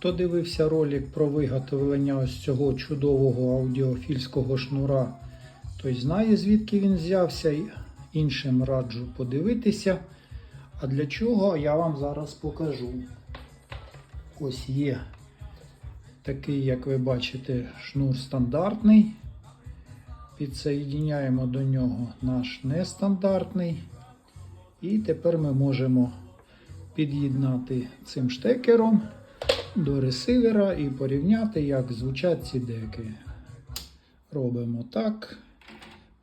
Хто дивився ролик про виготовлення ось цього чудового аудіофільського шнура, той знає, звідки він взявся. Іншим раджу подивитися. А для чого я вам зараз покажу. Ось є такий, як ви бачите, шнур стандартний. Підсоєдняємо до нього наш нестандартний. І тепер ми можемо під'єднати цим штекером до ресивера і порівняти, як звучать ці деки. Робимо так,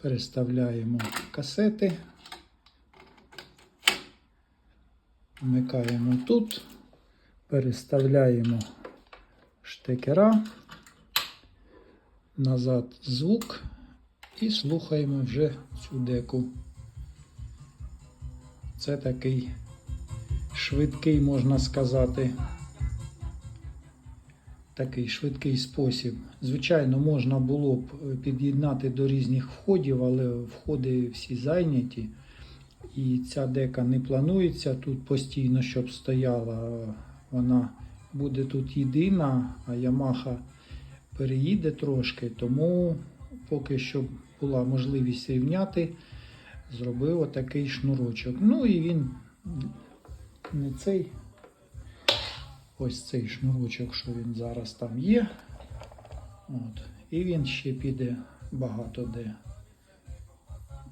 переставляємо касети, вмикаємо тут, переставляємо штекера, назад звук. І слухаємо вже цю деку. Це такий швидкий, можна сказати, такий швидкий спосіб. Звичайно, можна було б е, під'єднати до різних входів, але входи всі зайняті. І ця дека не планується тут постійно, щоб стояла. Вона буде тут єдина, а Ямаха переїде трошки, тому поки що була можливість рівняти, зробив отакий шнурочок. Ну і він не цей, ось цей шнурочок, що він зараз там є. От. І він ще піде багато де.